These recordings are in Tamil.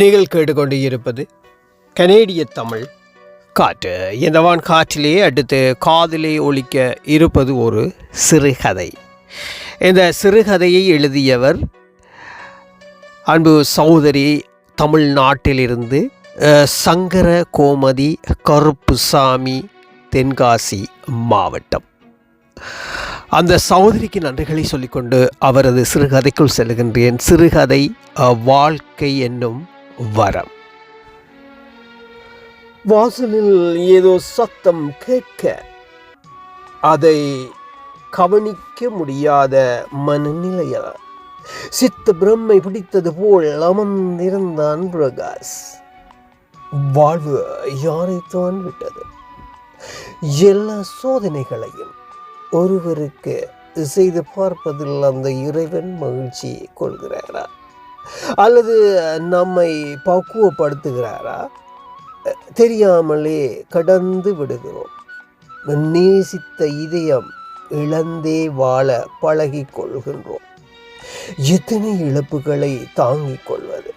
நீங்கள் கேட்டுக்கொண்டு இருப்பது கனேடிய தமிழ். காற்று இந்த வான் காற்றிலே அடுத்து காதிலே ஒழிக்க இருப்பது ஒரு சிறுகதை. இந்த சிறுகதையை எழுதியவர் அன்பு சகோதரி தமிழ்நாட்டிலிருந்து சங்கர கோமதி கருப்புசாமி தென்காசி மாவட்டம். அந்த சகோதரிக்கு நன்றிகளை சொல்லிக்கொண்டு அவரது சிறுகதைக்குள் செல்கின்றேன் சிறுகதை வாழ்க்கை என்னும் வரம். வாசலில் ஏதோ சத்தம் கேட்க அதை கவனிக்க முடியாத மனநிலையில் சித்த பிரம்மை பிடித்தது போல் அமர்ந்திருந்தான் பிரகாஷ் வாழ்வு யாரைத்தான் விட்டது? எல்லா சோதனைகளையும் ஒருவருக்கு செய்து பார்ப்பதில் அந்த இறைவன் மகிழ்ச்சியை கொள்கிறாரா? அல்லது நம்மை பக்குவப்படுத்துகிறாரா? தெரியாமலே கடந்து விடுகிறோம். நேசித்த இதயம் இழந்தே வாழ பழகிக் கொள்கின்றோம். எத்தனை இழப்புகளை தாங்கிக் கொள்வது?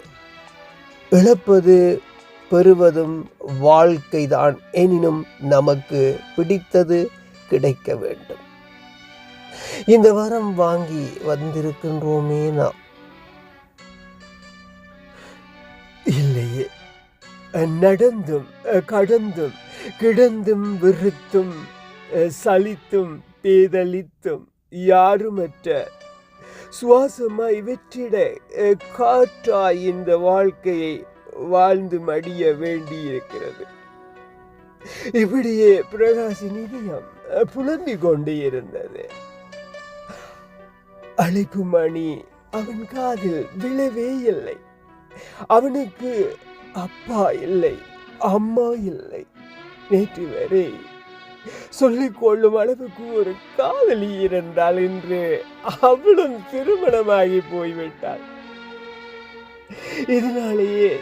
இழப்பது பெறுவதும் வாழ்க்கைதான். எனினும் நமக்கு பிடித்தது கிடைக்க வேண்டும். இந்த வாரம் வாங்கி வந்திருக்கின்றோமே நாம். நடந்தும் கடந்தும் கிடந்தும் வெறுத்தும் சலித்தும் பேதலித்தும் யாருமற்ற சுவாசமாய் வெற்றிட காற்றாய் இந்த வாழ்க்கையை வாழ்ந்து மடிய வேண்டியிருக்கிறது. இப்படியே பிரகாசின் இதயம் புலம்பிக் கொண்டே இருந்தது. அழைப்பு மணி அவன் காதில் விழவே இல்லை. அவனுக்கு அப்பா இல்லை அம்மா இல்லை. நேற்று வரை சொல்லிக்கொள்ளும் அளவுக்கு ஒரு காதலி இருந்தால் என்று அவளும் திருமணமாகி போய்விட்டாள். இதனாலேயே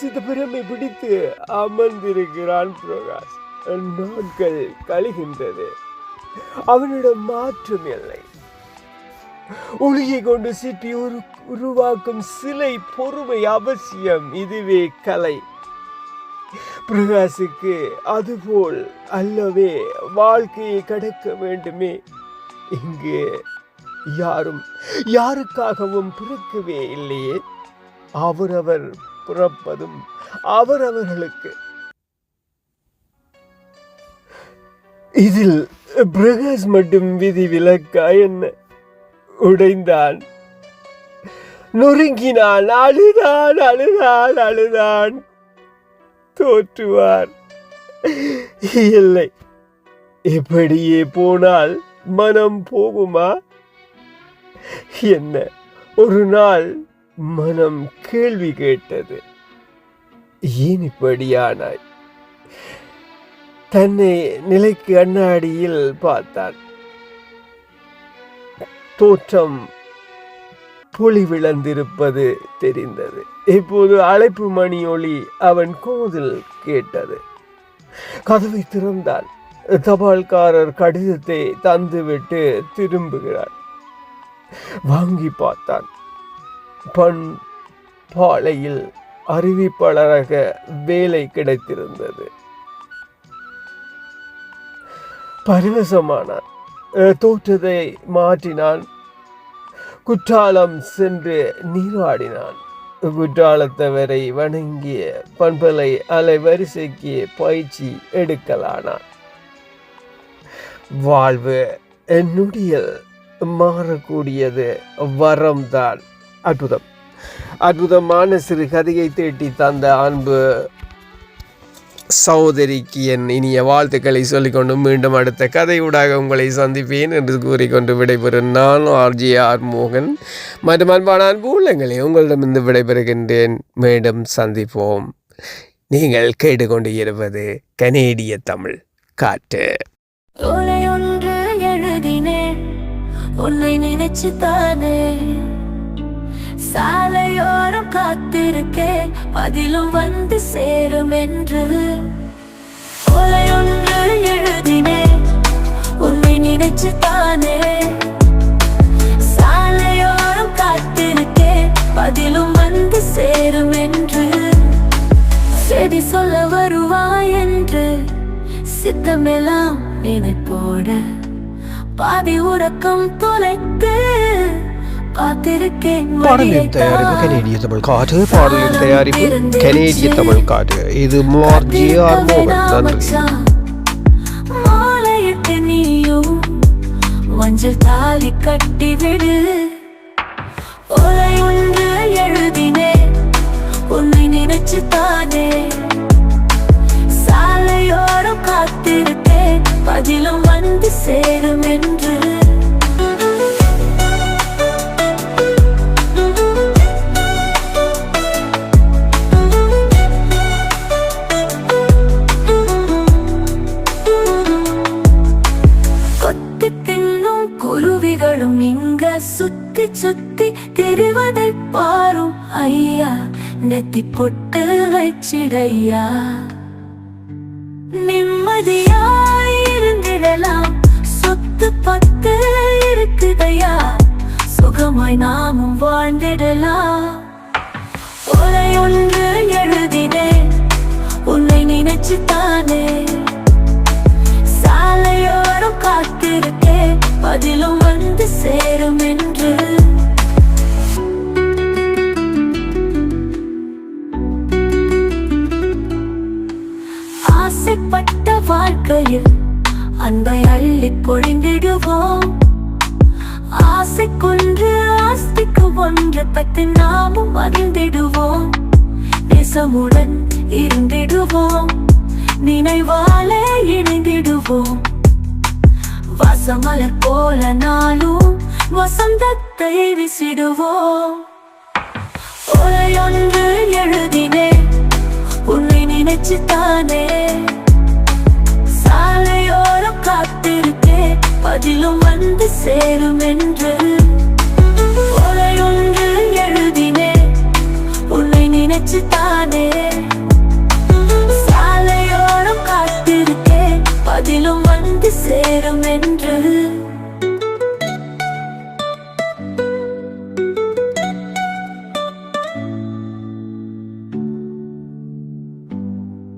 சிதம்பரமை பிடித்து அமர்ந்திருக்கிறான் பிரகாஷ். நாட்கள் கழிகின்றது. அவனிடம் மாற்றம் இல்லை. ஒளியை கொண்டு சிட்டி உரு உருவாக்கும் சிலை பொறுமை அவசியம். இதுவே கலை. பிரகாசுக்கு அதுபோல் அல்லவே வாழ்க்கையை கடக்க வேண்டுமே. இங்கு யாரும் யாருக்காகவும் பிறக்கவே இல்லையே. அவரவர் பிறப்பதும் அவரவர்களுக்கு. இதில் பிரகாஷ் மட்டும் விதி விலக்கா என்ன? உடைந்தான். நொறுங்கினான். அழுதான் அழுதான் அழுதான். தோற்றுவார். இல்லை. இப்படியே போனால் மனம் போகுமா? என்ன? ஒரு நாள் மனம் கேள்வி கேட்டது. ஏன் இப்படியானாய்? தன்னை நிலைக்கு கண்ணாடியில் பார்த்தான். தோற்றம் பொலிவிழந்திருப்பது தெரிந்தது. இப்போது அழைப்பு மணி ஒளி அவன் கோதில் கேட்டது. கதவை திறந்தான் தபால்காரர் கடிதத்தை தந்துவிட்டு திரும்புகிறார். வாங்கி பார்த்தான். பண் பாளையில் அறிவிப்பாளராக வேலை கிடைத்திருந்தது. பரிவசமானான் தோற்றதை தோற்றத்தை மாற்றினான் குற்றாலம் சென்று நீராடினான் குற்றாலத்தவரை வணங்கிய பண்பலை அலைவரிசைக்கு பயிற்சி எடுக்கலானான் வாழ்வு என்னுடைய மாறக்கூடியது வரம்தான் அற்புதம் அற்புதமான சிறு கதையை தேட்டி தந்த அன்பு சகோதரிக்கு என் இனிய வாழ்த்துக்களை சொல்லிக்கொண்டு மீண்டும் அடுத்த கதையூடாக உங்களை சந்திப்பேன் என்று கூறிக்கொண்டு விடைபெறும் நான் ஆர்ஜி ஆர் மோகன். மற்றும் அன்பான அன்பு உள்ளங்களே உங்களிடமிருந்து விடைபெறுகின்றேன். மீண்டும் சந்திப்போம். நீங்கள் கேட்டுக்கொண்டு இருப்பது கனேடிய தமிழ் காற்று. உன்னை நினைச்சு தானே காத்திருக்கேன் பதிலும் வந்து சேரும் என்று ஒன்று எழுதினேன் உன்னை நினைச்சு தானே. சாலையோரம் காத்திருக்கேன் பதிலும் வந்து சேரும் என்று சொல்ல வருவாய் என்று சித்தமெல்லாம் நினைப்போட பாதி உறக்கம் தொலைத்து பாடலின் தயாரிப்பு கனேடிய தமிழ் காற்று பாடலின் தயாரிப்பு கனேடிய தமிழ் காற்று. இது மார்ஜி ஆர் மோகன். நன்றி. மஞ்சள் தாலி ஒன்று எழுதினே உன்னை நினைச்சு தானே. சாலையோரம் காத்திருக்கேன். பதிலும் வந்து சேரும் என்று குருவிகளும் இங்க சுத்தி சுத்தி திரிவதை பாரும். ஐயா நெத்தி பொட்டு வச்சிடையா. நிம்மதியாயிருந்திடலாம் சொத்து பத்து இருக்குதையா. சுகமாய் நாமும் வாழ்ந்திடலாம். ஒலை ஒன்று எழுதினேன். உன்னை நினைச்சுத்தானே அன்பை அள்ளி பொழிந்திடுவோம். ஆசைக்கொன்று ஆஸ்திக்கு ஒன்று பத்து நாமும் மகிழ்ந்திடுவோம். நேசமுடன் இருந்திடுவோம். நினைவாலே இணைந்திடுவோம். வசமலர் போல நாளும் வசந்தத்தை விசிடுவோம். ஒன்று எழுதினேன். உன்னை நினைச்சுத்தானே சேரும் என்று ஒன்று எழுதினேன் உன்னை நினைச்சு தானே சாலையோரம் காத்திருக்கேன் பதிலும் வந்து சேரும் என்று